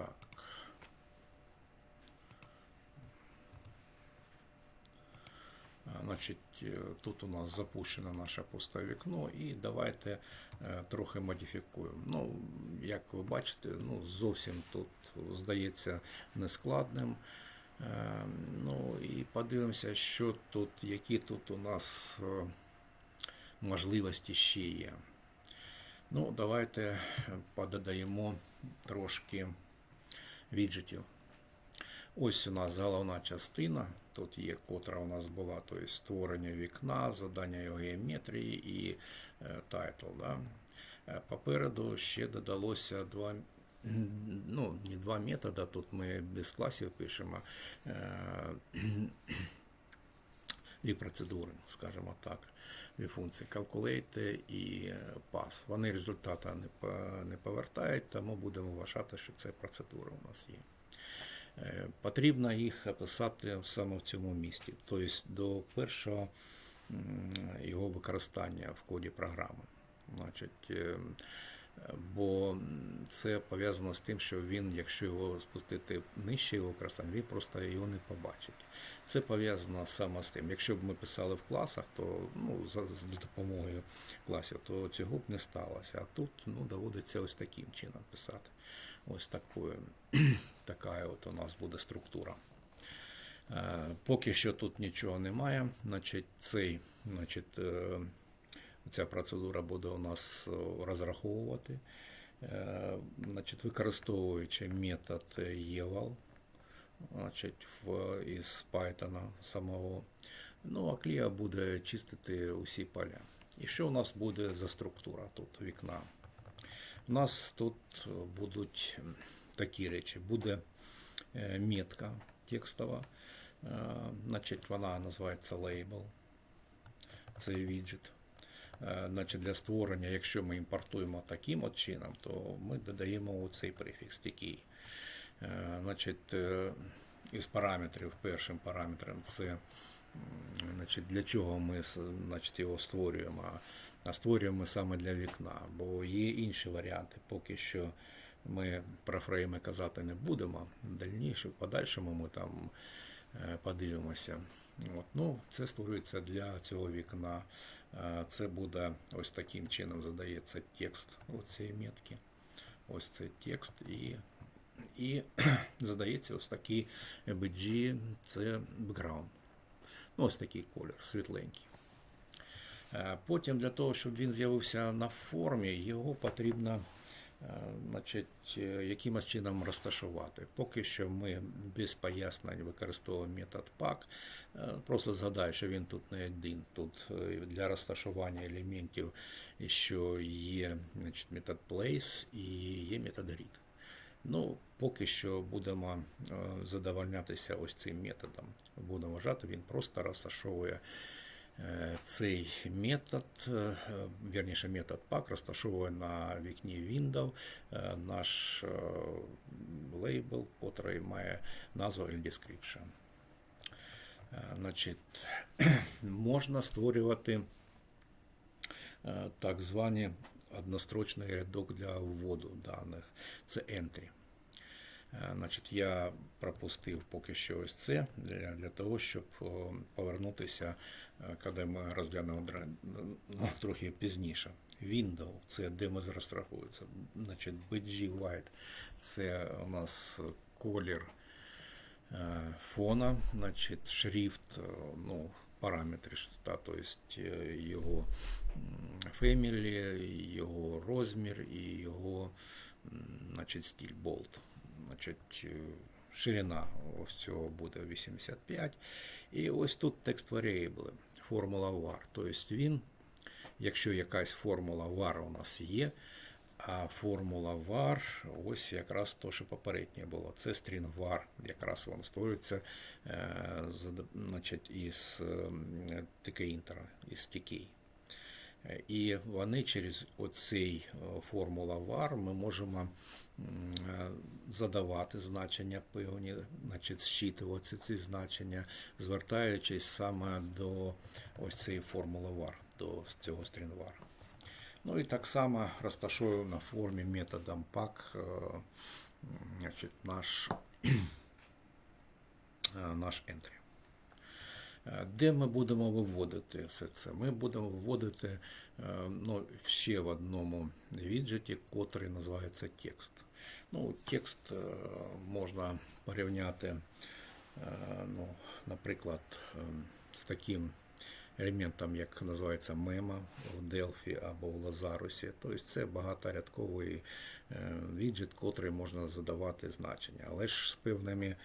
Так. Значить, е, тут у нас запущено наше пусте вікно, і давайте е, трохи модифікуємо. Ну, як ви бачите, ну, зовсім тут здається нескладним. Е, Ну і подивимося, що тут, які тут у нас можливості ще є. Ну, давайте подадаємо трошки віджитів. Ось у нас головна частина. Тут є, котра у нас була, тобто створення вікна, задання його геометрії і е, тайтл. Да? Е, Попереду ще додалося два, ну, не два методи, тут ми без класів пишемо. Дві процедури, скажімо так, дві функції Calculate і е, Pass. Вони результата не, повертають, тому будемо вважати, що це процедура у нас є. Е, Потрібно їх описати саме в цьому місці, тобто до першого його використання в коді програми. Значить, е, бо це пов'язано з тим, що він, якщо його спустити нижче його використання, він просто його не побачить. Це пов'язано саме з тим. Якщо б ми писали в класах, то ну, за, за допомогою класів, то цього б не сталося. А тут ну, доводиться ось таким чином писати. Ось такою, така от у нас буде структура. Е, Поки що тут нічого немає. Значить, цей, значить, е, ця процедура буде у нас е, розраховувати, значить, використовуючи метод eval, значить, в, із Python самого. Ну, а клія буде чистити усі поля. І що у нас буде за структура тут вікна? У нас тут будуть такі речі. Буде е, метка текстова, е, значить, вона називається label, це віджит. Е, Значить, для створення, якщо ми імпортуємо таким от чином, то ми додаємо цей префікс такий. Е, Значить, е, із параметрів першим параметром це значить, для чого ми значить, його створюємо. А- створюємо саме для вікна, бо є інші варіанти. Поки що ми про фрейми казати не будемо. Дальніше, в подальшому ми там подивимося. От. Ну, це створюється для цього вікна. Е, Це буде ось таким чином задається текст цієї метки. Ось цей текст і, і задається ось такий BG, це бекграунд. Ну, ось такий колір, світленький. Е, Потім для того, щоб він з'явився на формі, його потрібно значить, е, якимось чином розташувати. Поки що ми без пояснень використовуємо метод pack. Е, Просто згадаю, що він тут не один. Тут е, для розташування елементів що є значить, метод place і є метод read. Ну, поки що будемо е, задовольнятися ось цим методом. Будемо вважати, він просто розташовує е, цей метод, е, вірніше метод pack розташовує на вікні Windows е, наш е, лейбл, який має назву или description. Е, Значить, можна створювати е, так звані однострочний рядок для вводу даних. Це entry. Е, Значить, я пропустив поки що ось це для, для того, щоб повернутися, е, коли ми розглянемо ну, трохи пізніше. Window це де ми розраховується. Значить, BG White це у нас колір е, фона, значить, шрифт, ну, параметри, та, то есть е, його family, його розмір і його значить, стиль bold. Значить, е, ширина ось цього буде 85. І ось тут текст variable, формула var. Тобто він, якщо якась формула var у нас є, а формула var, ось якраз то, що попереднє було. Це string var, якраз воно створюється е, значить, із TK-інтера, із TK. І вони через оцей е, формула var ми можемо е, задавати значення певні, значить, зчитувати ці значення, звертаючись саме до ось цієї формули var, до цього var. Ну і так само розташовую на формі методом PAC е, значить, наш, наш entry. Е, Де ми будемо виводити все це? Ми будемо виводити е, ну, ще в одному віджеті, котрий називається текст. Ну, текст е, можна порівняти, ну, наприклад, е, з таким елементом, як називається мема в Delphi або в Lazarus. Тобто це багаторядковий віджит, котрий можна задавати значення, але ж з певними,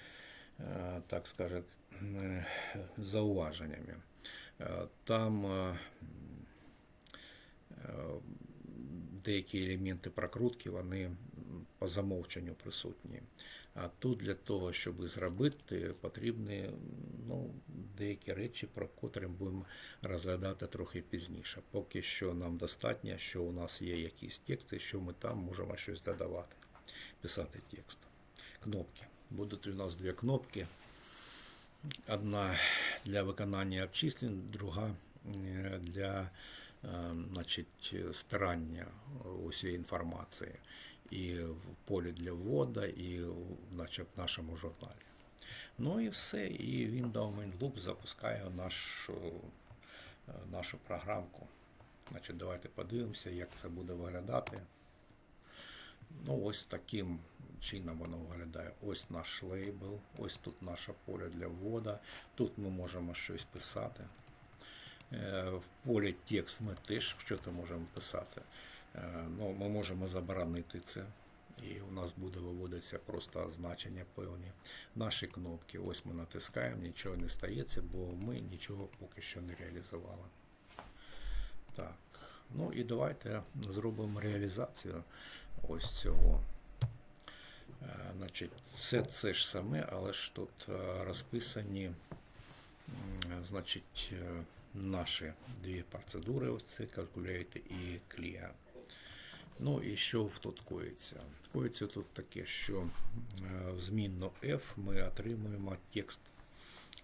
так скажемо, е, зауваженнями. Е, Там е, е, деякі елементи прокрутки, вони по замовченню присутні. А тут для того, щоб зробити, потрібні ну, деякі речі, про котрі будемо розглядати трохи пізніше. Поки що нам достатньо, що у нас є якісь тексти, що ми там можемо щось додавати, писати текст. Кнопки. Будуть у нас дві кнопки. Одна для виконання обчислень, друга е, для е, значить, старання усієї інформації і в полі для вводу, і значить, в нашому журналі. Ну і все. І він Domain Loop запускає нашу, е, нашу програмку. Значить, давайте подивимося, як це буде виглядати. Ну, ось таким чином воно виглядає. Ось наш лейбл, ось тут наше поле для вводу. Тут ми можемо щось писати. Е, В полі текст ми теж що можемо писати. Е, Ну, ми можемо заборонити це. І у нас буде виводитися просто значення певні. Наші кнопки. Ось ми натискаємо, нічого не стається, бо ми нічого поки що не реалізували. Так. Ну і давайте зробимо реалізацію ось цього. Е, Значить, все це ж саме, але ж тут е, розписані значить, е, наші дві процедури, це Calculate і Clear. Ну і що тут коїться? Коїться тут таке, що в змінну F ми отримуємо текст,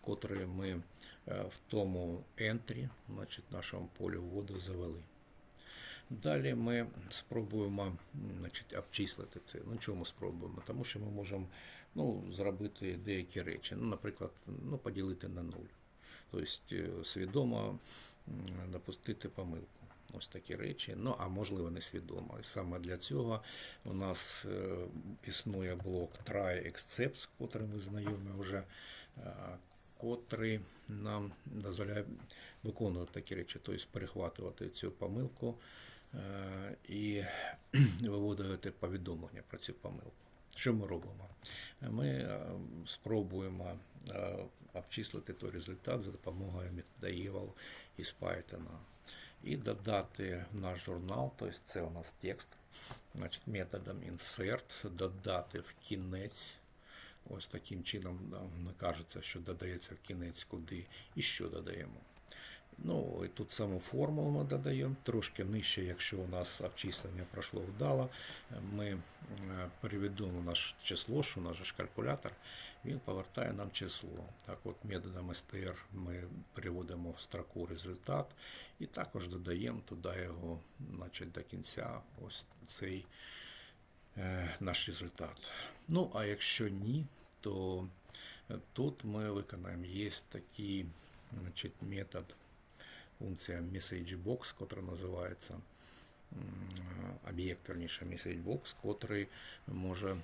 котрий ми в тому entry, значить, нашому полі вводу завели. Далі ми спробуємо значить, обчислити це. Ну чому спробуємо? Тому що ми можемо ну, зробити деякі речі. Ну, наприклад, ну, поділити на нуль. Тобто е, свідомо допустити помилку. Ось такі речі. Ну, а можливо, несвідомо. І саме для цього у нас е, існує блок try except, з котрим ми знайомі вже, е, котрий нам дозволяє виконувати такі речі, тобто перехватувати цю помилку і виводити повідомлення про цю помилку. Що ми робимо? Ми е, спробуємо е, обчислити той результат за допомогою метода eval із Python. І додати в наш журнал, тобто це у нас текст, значить, методом insert, додати в кінець. Ось таким чином нам кажеться, що додається в кінець куди і що додаємо. Ну, і тут саму формулу ми додаємо, трошки нижче, якщо у нас обчислення пройшло вдало, ми е, переведемо наше число, що у нас ж калькулятор, він повертає нам число. Так от методом str ми переводимо в строку результат і також додаємо туди його значить, до кінця ось цей е, наш результат. Ну, а якщо ні, то е, тут ми виконаємо є такий значить, метод функція MessageBox, котра називається об'єкт, верніше MessageBox, котрий може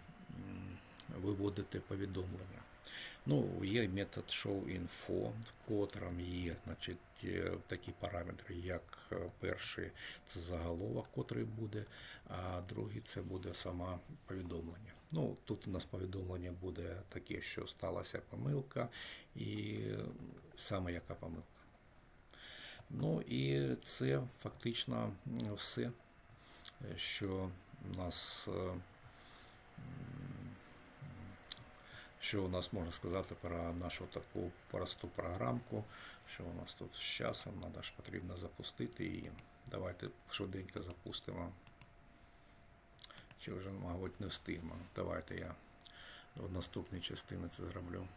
виводити повідомлення. Ну, є метод showInfo, в котрому є значить, е, такі параметри, як е, перший це заголовок, котрий буде, а другий це буде сама повідомлення. Ну, тут у нас повідомлення буде таке, що сталася помилка, і саме яка помилка. Ну і це фактично все, е, що нас, е, що у нас можна сказати про нашу таку просту програмку, що у нас тут з часом, треба ж потрібно запустити її. Давайте швиденько запустимо. Чи вже, мабуть, не встигнемо. Давайте я в наступній частині це зроблю.